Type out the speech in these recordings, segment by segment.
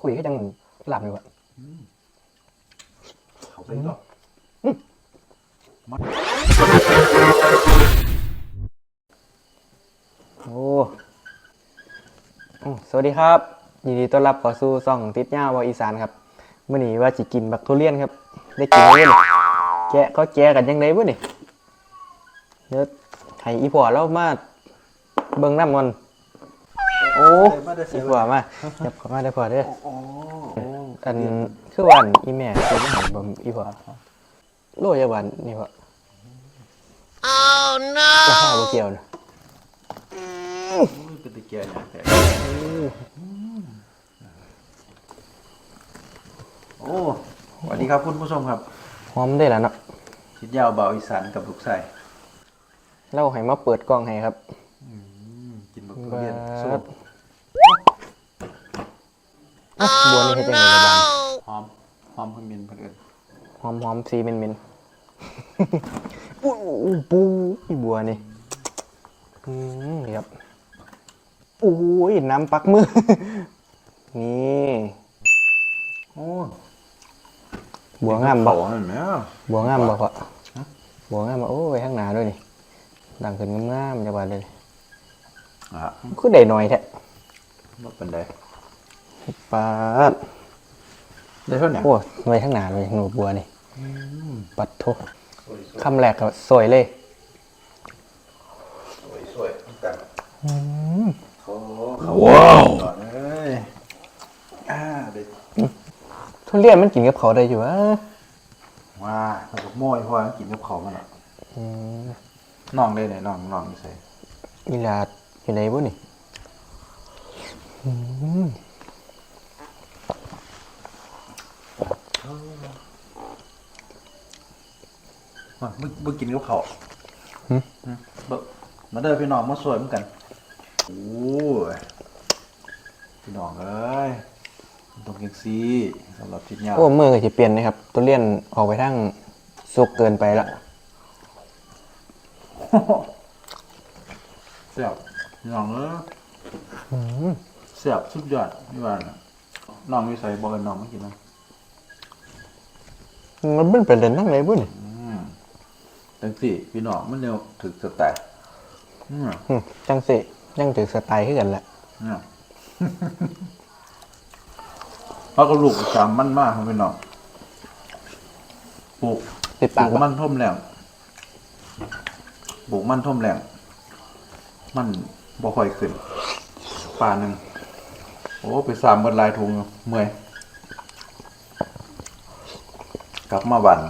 คุยก็จังหลับอยู่อะเขาไปต่อโอ้อืมสวัสดีครับ ยินดีต้อนรับเข้าสู่ซ่องติดย่าวาอีสานครับมื่อนี้ว่าจิกินบักทุเรียนครับ ได้กินไหมนี่แกะเขาแกะกันยังไงบ่นี่เดี๋ยวให้อีพ่อเรามาเบิ่งน้ำมัน โอ้อีพ่อมาจับเข้ามาได้อพ่อเด้อโอ้อันคือวันอีแม่คือไม่หายบ่อีพ่อโลยาวันนี่พ่อ oh no จะข้าวบ่เกี่ยวนะเป็นตะเกียร์อย่างแต่โอ้สวัสดีครับคุณผู้ชมครับหอมได้แล้วเนาะคิดยาวเบาอีสานกับลูกไส้เราให้มาเปิดกล้องให้ครับอืมกินบักทุเรียนบาดส้ม อะบัวนี่เฮ็ดจังไงบ้างหอมหอมขมิ้นเพื่อนหอมหอมสีเม็นเม็นๆอู้อู้ปูอีบัวนี่อืมนี่ครับโอ้ยน้ำปักมือ นี่โอ้บัวงามบ่เขาเห็นไหมอะบัวงามบ่พ่อบัวงามบ่โอ้ยข้างหน้าด้วยนี่ดังขึ้นงามๆจะบาดเลยอะคือได้หน่อยแท้ว่าเป็นได ปาดได้เท่าไหร่โอ้ยไว้ข้างหน้าเลยหนูบัวนี่ปัดโทคำแรกก็สวยเลยสวยสวยกันเขาเขาว้าวก่อนเลยอ่าเด็ดทุเรียนมันกินกับเขาได้อยู่วะว้าเราก็โม้ยพอกินกับเขามันอะอืมน้องได้ไหนน้องน้องนี่ใส่อีลาดอยู่ไหนบุนี่ มมามึงมึงกินกับเขาอืมเบิกมาเด้อพี่น้องมาสวยเหมือนกันโอ้ยพี่น้องเอ้ยมันต้องกินซีสำหรับทิศยาวโอ้มือก็จะเปลี่ยนนะครับทุเรียนออกไปทั้งสุกเกินไปละเสียบพี่น้องเอ้ยเสียบสุดยอดพี่ว่าน่ะน้องมีใส่บอกกันน้องไม่กินนะ มันเป็นประเด็นทั้งไหนบุนี่จังสี่พี่น้องมันเร็วถึกสแตกอืมอืมจังสิยังถือสไตล์ขึ้นกันแหละเนี่ยเพราะกระลูกประจำมันมากครับพี่น้องปลูกติดปลูปากกบ่มันท่มแรงปลูกมันท่มแรงมันบ่ค่อยขึ้นป่าหนึ่งโอ้ไปสามเบันลายทุงอยู่เมื่อย กลับมาบัน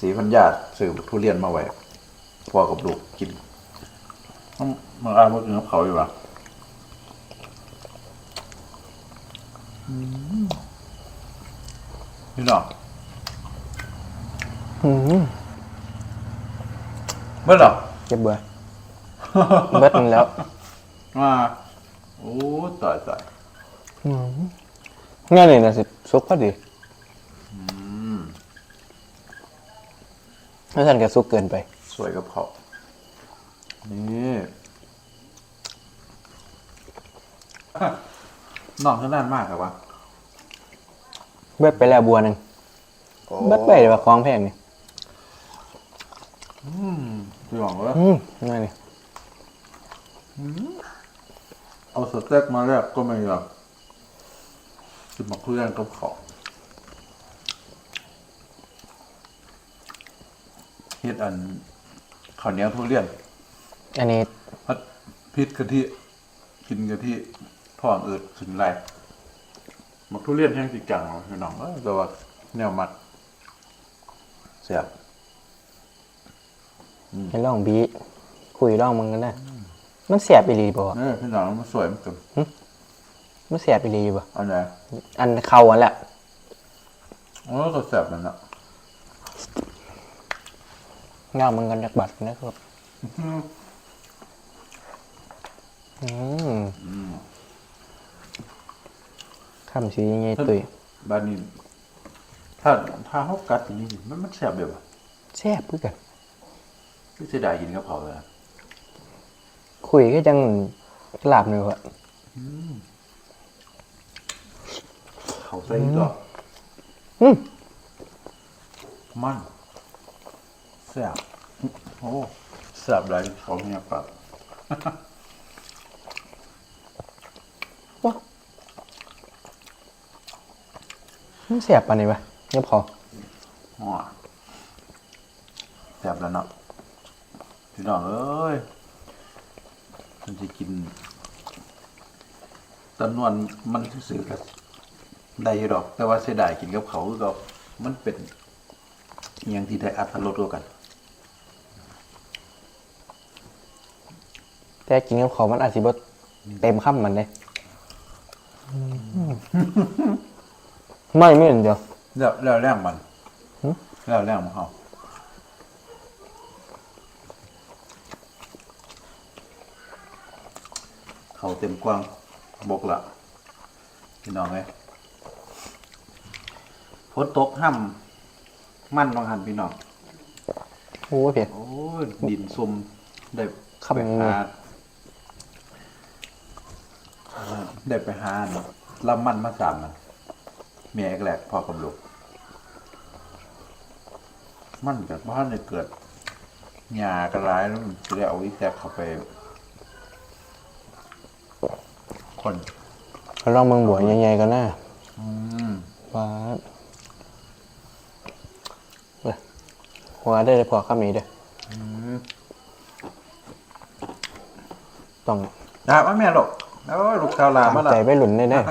สีพันยาสื่อทุเรียนมาไว้พอกับลูกกินต้องมาอาบกินกับเขาอยู่ปะอืมพี่น้องอืมเมื่อหรอเจ็บเบื่อเบิดมันแล้วมาโอ้ตายตายอืมงานนี่นะสิสุกพอดี อืม แล้วท่านก็สุกเกินไป สวยกับเขานี่น้องเขานานมากครับวะเบิดไปแล้วบัวหนึ่งเบิดไปเดี๋ยวว่าคล้องแพงนี่อืมพี่หวังว่าอืมนั่นนี่เอาสเต็กมาแรกก็ไม่ยอมจะมาเพื่อนกับเขาเฮ็ดอันข้าวเหนียวทุเรียนอันนี้พัดพิษกะทิกินกะทิท้องอืดขึ้นไรมักทุเรียนแห้งจิจังเนาะพี่น้องเอ้ยแต่ว่าแนวมัดเสียบให้ลองบีคุยลองมึงกันนะมันเสียบอีหลีบ่วะเออพี่น้องมันสวยเหมือนกันมันเสียบอีหลีอยู่บ่อันไหนอันเข้าอันแหละโอ้ก็เสียบนั่นน่ะเงามึงกันจากบัตรนะครับ อืมคำสียังไงตุยบ้านนี้ ถ้าถ้าเขากัดอย่างนี้มันมันแสบเดี๋ยวะแซ่บเพื่อกันคือเสียดายกินกับเขาเลยอะคุยก็จังหลาบหนึ่งวะเขาใส่อีกรอบอืมมัน แซ่บโอ้แซ่บหลายเขาเนี่ยปรับมันเสียบปานนี้ปะเงียบพออ๋อแซ่บแล้วเนาะพี่น้องเอ้ยมันจะกินจำนวนมันสื่อๆกับได้อยู่ดอก แต่ว่าเสียดายกินกับเขาคือก็มันเป็นอหย่างที่ได้อัตรสกว่ากัน แต่กินกับเขาวมันอาจสิบ่เต็มคำมันเลยไม่ไม่เห็นเดียว แล้วแล้วแรงมันหึ แล้วแรงมันเขาเขาเต็มกว้างบกละพี่น้องไงฝนตกห้ำมันบางหันพี่น้อง โอ้เพีย โอ้ยดินซุ่มได้ครับไปหา ได้ไปหาลำมันมาสามมันเมียเอกแหลกพอกับลูกมันกับบ้านเนี่ยเกิดหยากระไรแล้วมันจะได้เอาอีแตกเข้าไป คนลองเมืองบัวใหญ่ๆก็น่าอืมว้าดเว้ยหัวได้เลยพอข้ามนี้เด้ออืมต้องนะมาแม่ลูก แล้วลูกชาวลามาตามละใจไปหลุนได้เด้อ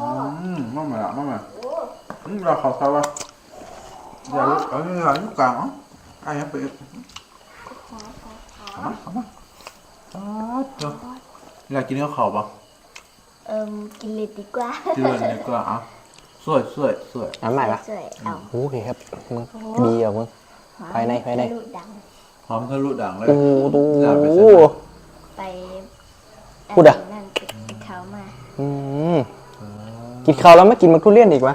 อืมมามาละมามาอืมเราขอเขาว่าอย่าลูกเอ้ยอย่าลูกกลางอ๋อไอ้ยังไปอีกเอามาเอามาอ๋อเดี๋ยวอยากกินข้าวขาวปะเอิมกินเลยดีกว่าเดือนนี้ก็อะสวยสวยสวยน้ำใหม่ปะสวยๆเอาโอ้โหครับมึงดีอะมึง ภายในภายใน ลูกดัง หอมทะลุด่างเลยโอ้โหอย่าไปดูเส้นไป พูดอะ นั่นไปกินเขามาอืมกินข้าวแล้วไม่กินมันทุเรียนอีกวะ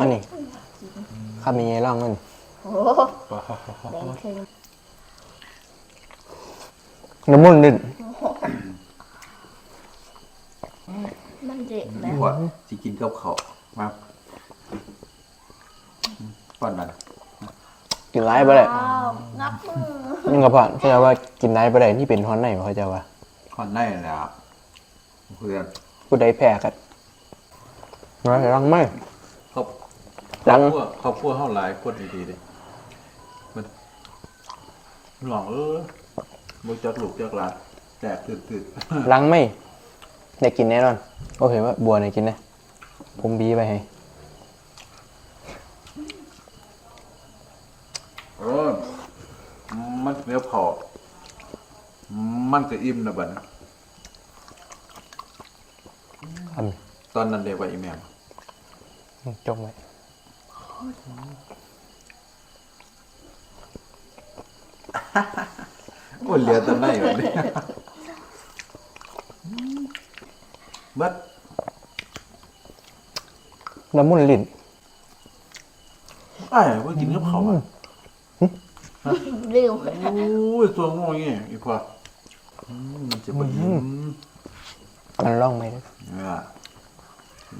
อันนี้ข้ามนี้ไงลองนั่นโอ้โหแบ่งครึ่งน้ำมันนิดมันเด็ดนะหัวสิกินกับเขาวมาป้อนมันกินไรไปเลยว้าวงับมือยังกับผ่านเขาจะว่ากินไรไปเลยนี่เป็นฮอนไหนวะเขาจะว่า คอนได้แล้วเพื่อนผู้ใดแพ้กันร้อยรังไม่เขาหลังพวกเขาพวกเท่าหลายคนดีๆเลยมันหลองเออมุจักลูกจักหลานแตกตื่นตื่นรังไม่ได้กินแน่นอน โอเคว่าบัวเนี่ยกินนะผมบีไปให้เออมันเนื้อเผา มันจะอิ่มนะบัดนะทตอนนั้นเด็กว่าอีแมมำจงไว้โอ้ยเหลือแตอนไหนวะเนี่ยบัดน้ำมันลิ้นไอ้ายว่ากินกับเขาวอะลืมโอ้ยตัวงองี้อีกว่าอื มมันจะบ่อิ่มมันร่องไหมนะเนี่ย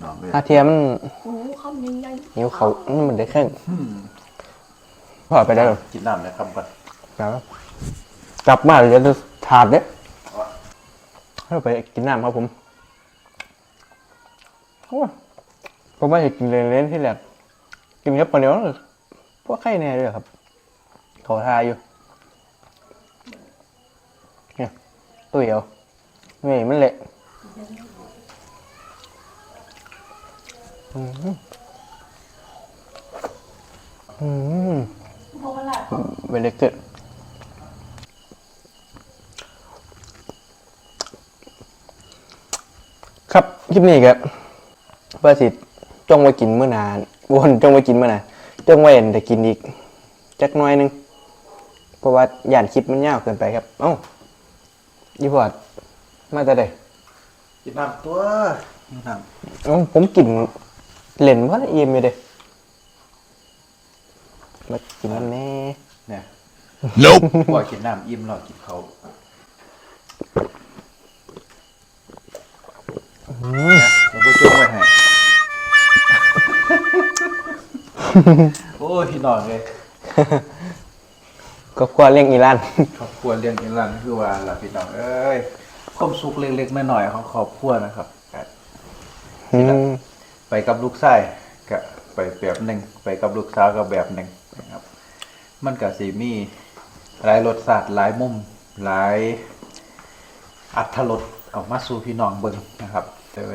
น้องเลยอาเทียมมันโอ้โหคำยังไงนิ้วเขามันเหมือนได้แค่งอืมพอไปได้หรอกินน้ำนะครับบัดครับกลับมาเดี๋ยวจะถาดเนี่ยเราไปกินน้ำครับผมโอ้ยผมว่าจะกินเล่นๆที่แรกกินครับคนเดียวพวกไข่แน่ด้วยครับเขาทาอยู่เนี่ย ตัวเดียวไม่มันเละอืมอืมเวลเกิดครับคลิปนี้ครับเพื่อสิจงไว้กินเมื่อนานวนจงไว้กินเมื่อนานจงไว้เห็นแต่กินอีก จักหน้อยหนึง เพราะว่าหยานคลิปมันยาวเกินไปครับ เอ้า ยี่พอดมาแต่เด็กินน้ำตัวกินน้เอ้าผมกินเหล่นเพราะอิ่มอยู่เด้มากินน้ำแน่เนี่ย Nope. บ่กินน้ำอิ่มหรอกกินเขาวเนี่ยเราบ่จุ้งไว้ให้ โอ้ยหหนอนเลย ก็ครัวเลี้ยงอีรันครอบครัวเลี้ยงอินลันคือว่าล่ะพี่น้องเอ้ยความสุขเล็กๆน้อยๆของครอบครัวนะครับก็อืมไปกับลูกชายก็ไปแบบหนึ่งไปกับลูกสาวก็แบบหนึ่งนะครับ มันก็สีมีหลายรสชาติหลายมุมหลายอัตรสออกมาสู่พี่น้องเบิ่งนะครับเออ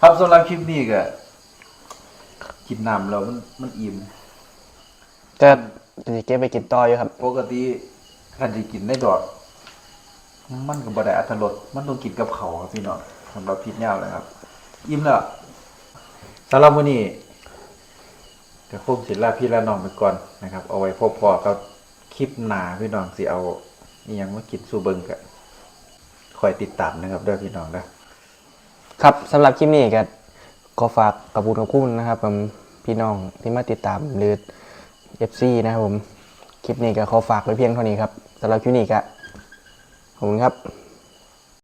ครับสำหรับคลิปนี้ก็กินน้ำแล้วมันมันอิ่มจะ จะเก็บไปกินต่ออยู่ครับ ปกติคันสิกินได้ดอก มันก็บ่ได้อัตรสมันต้องกินกับเขาวครับพี่น้องสำหรับพิษยาวเลยครับ อิ่มแล้วสำหรับมื้อนี้ก็คงสิลาพี่ละน้องไปก่อนนะครับ เอาไว้พบพอกับคลิปหน้าพี่น้องสิเอาอีหยังมากินสู่เบิ่งกันคอยติดตามนะครับเด้อพี่น้องเด้อครับสำหรับคลิปนี้ก็ขอฝากกับบุญกับคุณนะครับผมพี่น้องที่มาติดตามหรือ FC นะครับผม คลิปนี้ก็ขอฝากไว้เพียงเท่านี้ครับสำหรับคลิปนี้ก็ขอบคุณครับ